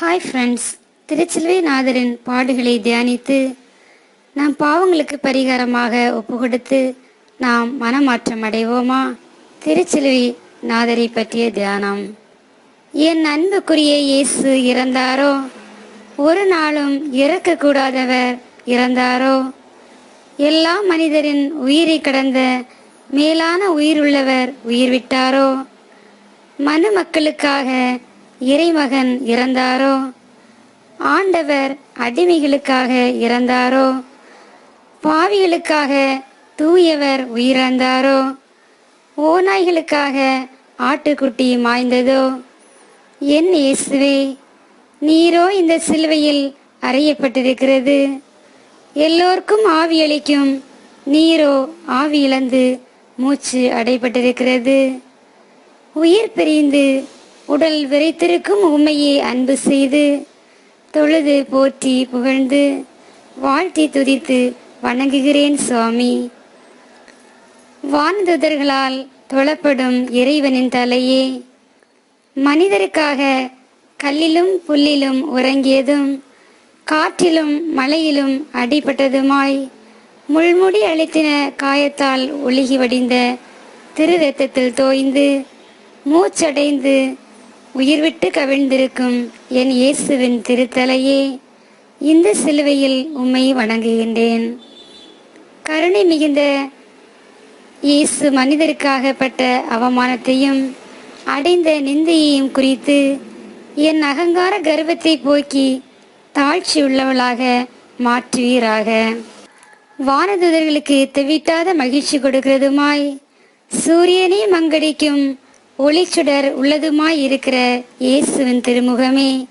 Hi friends திருச்சிலுவை நாதரின் பாடுகளை தியானித்து நம் பாவங்களுக்கு பரிகாரமாக ஒப்பு கொடுத்து நாம் மனமாற்றம் அடைவோமா? திருச்சிலுவை நாதரை பற்றிய தியானம். என் அன்புக்குரிய இயேசு இறந்தாரோ? ஒரு நாளும் இறக்கக்கூடாதவர் இறந்தாரோ? எல்லா மனிதரின் உயிரை கடந்த மேலான உயிருள்ளவர் உயிர் விட்டாரோ மனு மக்களுக்காக இறைமகன் இறந்தாரோ? ஆண்டவர் அடிமைகளுக்காக இறந்தாரோ? பாவிகளுக்காக தூயவர் உயிரிழந்தாரோ? ஓநாய்களுக்காக ஆட்டுக்குட்டி மாய்ந்ததோ? என் இயேசுவே நீரோ இந்த சிலுவையில் அறையப்பட்டிருக்கிறது. எல்லோருக்கும் ஆவி அளிக்கும் நீரோ ஆவி இழந்து மூச்சு அடைபட்டிருக்கிறது உயிர் பிரிந்து உடல் விரைத்திருக்கும் உண்மையை அன்பு செய்து தொழுது போற்றி புகழ்ந்து வாழ்த்தி துதித்து வணங்குகிறேன் சுவாமி. வானதுதர்களால் தொழப்படும் இறைவனின் தலையே மனிதருக்காக கல்லிலும் புல்லிலும் உறங்கியதும் காற்றிலும் மழையிலும் அடிபட்டதுமாய் முள்முடி அழுத்தின காயத்தால் ஒழுகி வடிந்த திரு ரத்தத்தில் தோய்ந்து மூச்சடைந்து உயிர் விட்டு கவிழ்ந்திருக்கும் என் இயேசுவின் திருத்தலையே இந்த சிலுவையில் உம்மை வணங்குகின்றேன். கருணை மிகுந்த இயேசு மனிதருக்காகப்பட்ட அவமானத்தையும் அடைந்த நிந்தையையும் குறித்து என் அகங்கார கர்வத்தை போக்கி தாழ்ச்சி உள்ளவளாக மாற்றுவீராக. வானதுதர்களுக்கு தெவிட்டாத மகிழ்ச்சி கொடுக்கிறதுமாய் சூரியனே மங்கடிக்கும் ஒளிச்சுடர் உள்ளதுமாய் இருக்கிற இயேசுவின் திருமுகமே.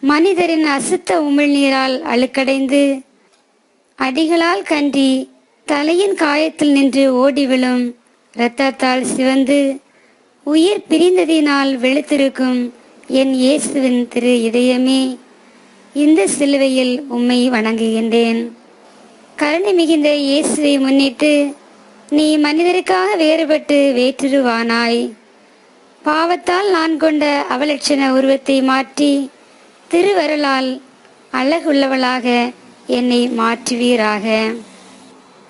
மனிதரின் அசுத்த உமிழ்நீரால் அழுக்கடைந்து அடிகளால் கன்றி தலையின் காயத்தில் நின்று ஓடி விழும் இரத்தத்தால் சிவந்து உயிர் பிரிந்ததினால் வெளுத்திருக்கும் என் இயேசுவின் திரு இதயமே. இந்த சிலுவையில் உம்மை வணங்குகின்றேன். கருணை மிகுந்த இயேசுவை முன்னிட்டு நீ மனிதருக்காக வேறுபட்டு வேற்றுருவானாய் பாவத்தால் நான் கொண்ட அவலட்சண உருவத்தை மாற்றி திருவருளால் அழகுள்ளவளாக என்னை மாற்றுவீராக.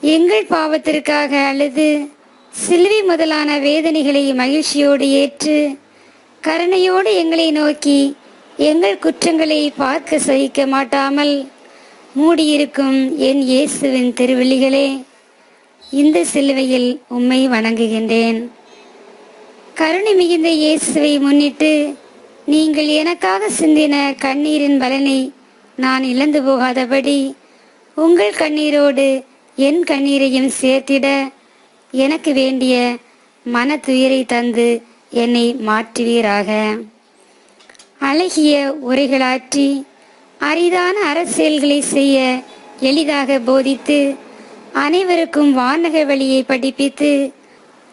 எங்கள் பாவத்திற்காக அழுது சிலுவை முதலான வேதனைகளை மகிழ்ச்சியோடு ஏற்று கருணையோடு எங்களை நோக்கி எங்கள் குற்றங்களை பார்க்க சகிக்க மாட்டாமல் மூடியிருக்கும் என் இயேசுவின் திருவிழிகளே. இந்த சிலுவையில் உம்மை வணங்குகின்றேன். கருணை மிகுந்த இயேசுவை முன்னிட்டு நீங்கள் எனக்காக சிந்தின கண்ணீரின் பலனை நான் இழந்து போகாதபடி உங்கள் கண்ணீரோடு என் கண்ணீரையும் சேர்த்திட எனக்கு வேண்டிய மன துயரை தந்து என்னை மாற்றுவீராக. அழகிய உரைகளாற்றி அரிதான அரசியல்களை செய்ய எளிதாக போதித்து அனைவருக்கும் வானக வழியை படிப்பித்து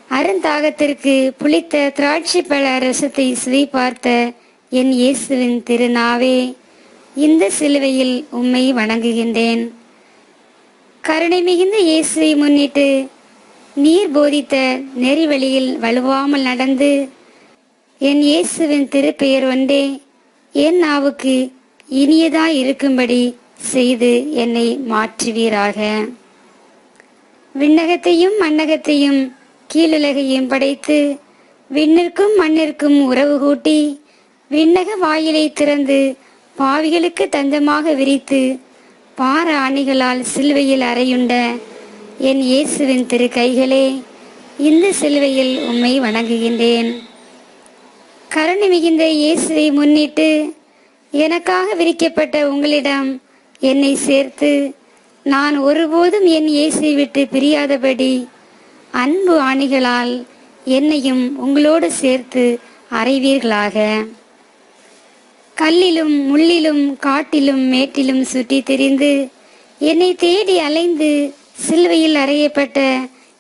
அருந்தாகத்திற்கு புளித்த திராட்சை பழ ரசத்தை சுவை பார்த்த என் இயேசுவின் திருநாவே இந்த சிலுவையில் உம்மை வணங்குகின்றேன். கருணை மிகுந்த இயேசுவை முன்னிட்டு நீர் போதித்த நெறிவழியில் வலுவாமல் நடந்து என் இயேசுவின் திருப்பெயர் ஒன்றே என் நாவுக்கு இனியதாய் இருக்கும்படி செய்து என்னை மாற்றுவீராக. விண்ணகத்தையும் மண்ணகத்தையும் கீழுலகையும் படைத்து விண்ணிற்கும் மண்ணிற்கும் உறவு கூட்டி விண்ணக வாயிலை திறந்து பாவிகளுக்கு தஞ்சமாக விரித்து பார அணிகளால் சிலுவையில் அறையுண்ட என் இயேசுவின் திரு கைகளே இந்த சிலுவையில் உம்மை வணங்குகின்றேன். கருணை மிகுந்த இயேசுவை முன்னிட்டு எனக்காக விரிக்கப்பட்ட உங்களிடம் என்னை சேர்த்து நான் ஒருபோதும் என் இயேசை விட்டு பிரியாதபடி அன்பு ஆணிகளால் என்னையும் உங்களோடு சேர்த்து அறைவீர்களாக. கல்லிலும் முள்ளிலும் காட்டிலும் மேட்டிலும் சுற்றி தெரிந்து என்னை தேடி அலைந்து சிலுவையில் அறையப்பட்ட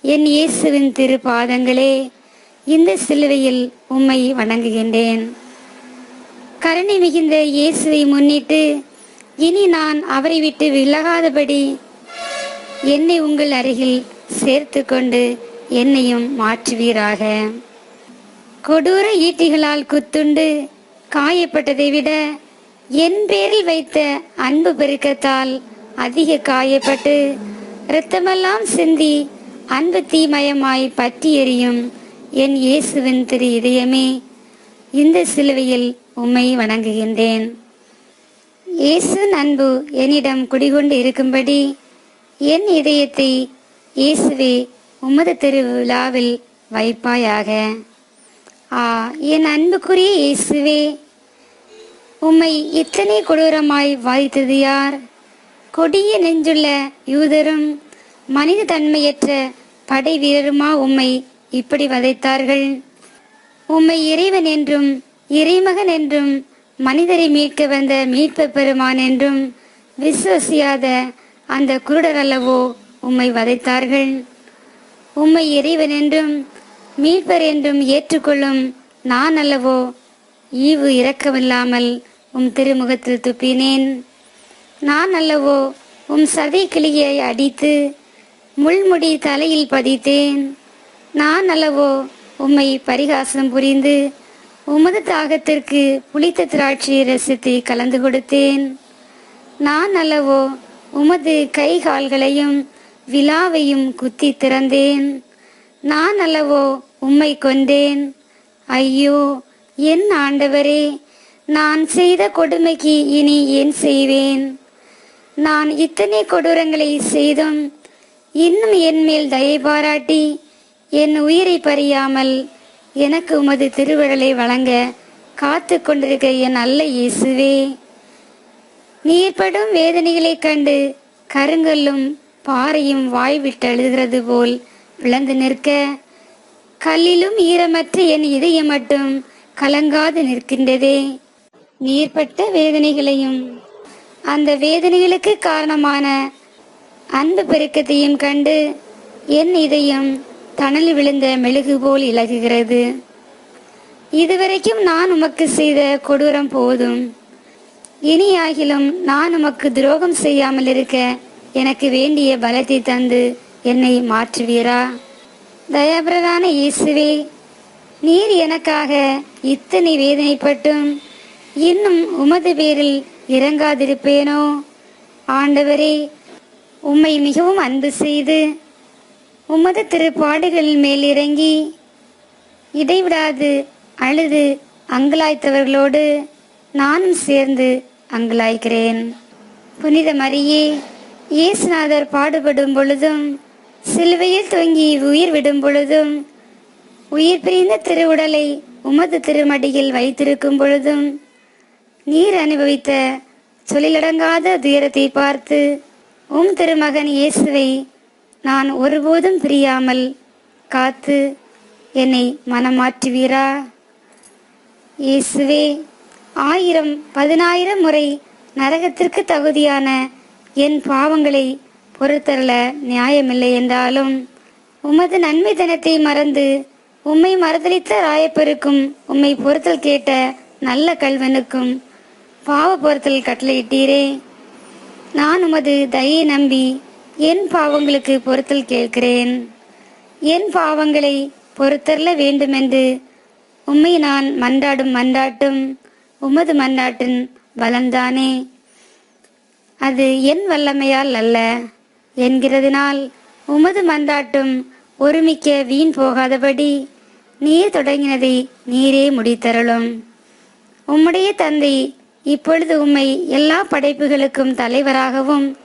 என் இயேசுவின் திரு பாதங்களே இந்த சிலுவையில் உம்மை வணங்குகின்றேன். கருணை மிகுந்த இயேசுவை முன்னிட்டு இனி நான் அவரை விட்டு விலகாதபடி என்னை உங்கள் அருகில் சேர்த்து கொண்டு என்னையும் மாற்றுவீராக. கொடூர ஈட்டிகளால் குத்துண்டு காயப்பட்டதை விட என் பேரில் வைத்த அன்பு பெருக்கத்தால் அதிக காயப்பட்டு இரத்தமெல்லாம் சிந்தி அன்பு தீமயமாய் பற்றி எறியும் என் இயேசுவின் திரு இதயமே இந்த சிலுவையில் உம்மை வணங்குகின்றேன். இயேசு அன்பு என்னிடம் குடிகொண்டு இருக்கும்படி என் இதயத்தை இயேசுவே உமது திருவிழாவில் வைப்பாயாக. ஆ என் அன்புக்குரிய இயேசுவே உம்மை இத்தனை கொடூரமாய் வாதித்தது யார்? கொடிய நெஞ்சுள்ள யூதரும் மனித தன்மையற்ற படை வீரருமா உம்மை இப்படி வதைத்தார்கள்? உம்மை இறைவன் என்றும் இறைமகன் என்றும் மனிதரை மீட்க வந்த மீட்பு பெருமான் என்றும் விசுவசியாத அந்த குருடர் அல்லவோ உம்மை வதைத்தார்கள். உம்மை இறைவன் என்றும் மீட்பர் என்றும் ஏற்றுக்கொள்ளும் நான் அல்லவோ ஈவு இரக்கமில்லாமல் உம் திருமுகத்தில் துப்பினேன். நான் அல்லவோ உம் சதை கிளியை அடித்து முள்முடி தலையில் பதித்தேன். நான் அல்லவோ உம்மை பரிகாசம் புரிந்து உமது தாகத்திற்கு புளித்த திராட்சை ரசித்து கலந்து கொடுத்தேன். நான் அல்லவோ உமது கை கால்களையும் விழாவையும் குத்தி திறந்தேன். நான் அல்லவோ உம்மை கொண்டேன் ஐயோ என் ஆண்டவரே நான் செய்த கொடுமைக்கு இனி ஏன் செய்வேன்? நான் இத்தனை கொடூரங்களை செய்தும் இன்னும் என் மேல் தயை பாராட்டி என் உயிரை பறியாமல் எனக்கு உமது திருவிரலை வழங்க காத்து கொண்டிருக்க என் நல்ல இயேசுவே. நீர்படும் வேதனைகளைக் கண்டு கருங்கல்லும் பாறையும் வாய் விட்டு அழுகிறது போல் விளந்து நிற்க. கல்லிலும் ஈரமற்ற என் இதயம் மட்டும் கலங்காது நிற்கின்றதே. நீர்பட்ட வேதனைகளையும் அந்த வேதனைகளுக்கு காரணமான அன்பு பெருக்கத்தையும் கண்டு என் இதயம் தணல் விழுந்த மெழுகு போல் இலகுகிறது. இதுவரைக்கும் நான் உமக்கு செய்த கொடூரம் போதும். இனியாகிலும் நான் உமக்கு துரோகம் செய்யாமல் இருக்க எனக்கு வேண்டிய பலத்தை தந்து என்னை மாற்றுவீரா? தயாபிரதான இயேசுவே நீர் எனக்காக இத்தனை வேதனைப்பட்டும் இன்னும் உமது பேரில் இறங்காதிருப்பேனோ? ஆண்டவரே உம்மை மிகவும் அன்பு செய்து உமது திருப்பாடுகளின் மேல் இறங்கி இடைவிடாது அழுது அங்கலாய்த்தவர்களோடு நானும் சேர்ந்து அங்கலாய்க்கிறேன். புனித மரியே இயேசுநாதர் பாடுபடும் பொழுதும் சிலுவையில் தொங்கி உயிர் விடும் பொழுதும் உயிர் பிரிந்த திருவுடலை உமது திருமடியில் வைத்திருக்கும் பொழுதும் நீர் அனுபவித்த சொல்லிலடங்காத துயரத்தை பார்த்து உம் திருமகன் இயேசுவை நான் ஒருபோதும் பிரியாமல் காத்து என்னை மனமாற்றுவீரா? இயேசுவே ஆயிரம் பதினாயிரம் முறை நரகத்திற்கு தகுதியான என் பாவங்களை பொறுத்தரல நியாயமில்லை என்றாலும் உமது நன்மை தனத்தை மறந்து உம்மை மறுதளித்த ராயப்பருக்கும் உம்மை பொறுத்தல் கேட்ட நல்ல கல்வனுக்கும் பாவ பொறுத்தல் கட்டளையிட்டீரே. நான் உமது தயை நம்பி என் பாவங்களுக்கு பொறுத்தல் கேட்கிறேன். என் பாவங்களை பொறுத்தரல வேண்டுமென்று உம்மை நான் மன்றாடும் மன்றாட்டும் உமது மன்றாட்டின் பலன்தானே. அது என் வல்லமையால் அல்ல என்கிறதினால் உமது மன்றாட்டும் ஒருமிக்க வீண் போகாதபடி நீர் தொடங்கினதை நீரே முடித்தரலும் உம்முடைய தந்தை இப்பொழுது உம்மை எல்லா படைப்புகளுக்கும் தலைவராகவும்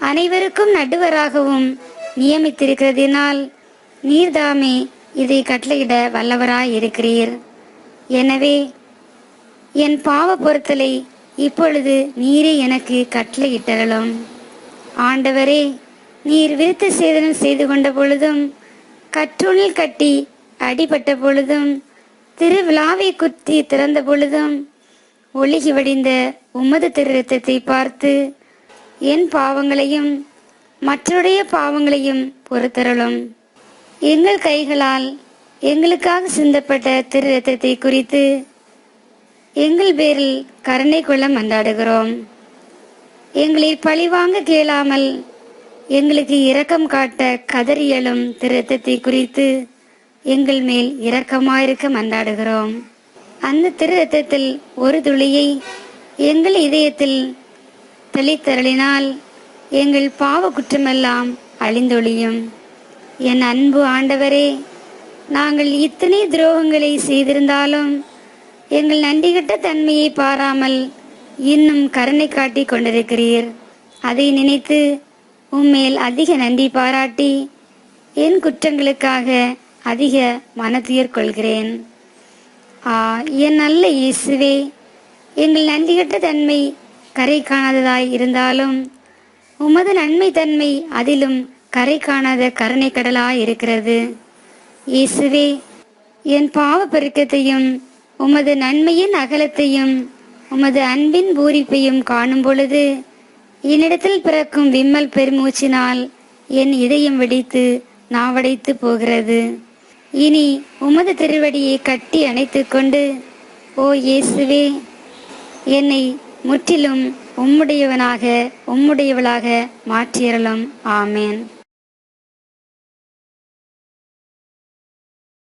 அனைவருக்கும் நடுவராகவும் நியமித்திருக்கிறதினால் நீர்தாமே இதை கட்டளையிட வல்லவராய் இருக்கிறீர் எனவே என் பாவ பொருத்தலை இப்பொழுது நீரே எனக்கு கட்டளையிட்டருளும். ஆண்டவரே நீர் விருத்த சேதனம் செய்து கொண்ட பொழுதும் கற்றுணில் கட்டி அடிபட்ட பொழுதும் திருவிழாவை குத்தி திறந்த பொழுதும் ஒழுகி வடிந்த உமது திரு ரத்தத்தை பார்த்து என் பாவங்களையும் மற்றவருடைய பாவங்களையும் பொறுத்தருளும். எங்கள் கைகளால் எங்களுக்காக சிந்தப்பட்ட திரு ரத்தத்தை குறித்து எங்கள் பேரில் கருணை கொள்ள மன்றாடுகிறோம். எங்களை பழிவாங்க கேளாமல் எங்களுக்கு இரக்கம் காட்ட கதறியலும் திரு ரத்தத்தை குறித்து எங்கள் மேல் இரக்கமாயிருக்க மன்றாடுகிறோம். அந்த திரு ரத்தத்தில் ஒரு துளியை எங்கள் இதயத்தில் தெளித்தருளினால் எங்கள் பாவ குற்றமெல்லாம் அழிந்தொழியும். என் அன்பு ஆண்டவரே நாங்கள் இத்தனை துரோகங்களை செய்திருந்தாலும் எங்கள் நன்றிகட்ட தன்மையை பாராமல் இன்னும் கருணை காட்டி கொண்டிருக்கிறீர். அதை நினைத்து உம்மேல் அதிக நன்றி பாராட்டி என் குற்றங்களுக்காக அதிக மனத்துயர் கொள்கிறேன். ஆ என் நல்ல இயேசுவே எங்கள் நன்றிகட்ட தன்மை கரை காணாததாய் இருந்தாலும் உமது நன்மை தன்மை அதிலும் கரை காணாத கருணை கடலாய் இருக்கிறது. இயேசுவே என் பாவ பெருக்கத்தையும் உமது நன்மையின் அகலத்தையும் உமது அன்பின் பூரிப்பையும் காணும் பொழுது என்னிடத்தில் பிறக்கும் விம்மல் பெருமூச்சினால் என் இதயம் வெடித்து நாவடைத்து போகிறது. இனி உமது திருவடியை கட்டி அணைத்து கொண்டு ஓ இயேசுவே என்னை முற்றிலும் உம்முடையவனாக உம்முடையவளாக மாற்றியறலும் ஆமேன்.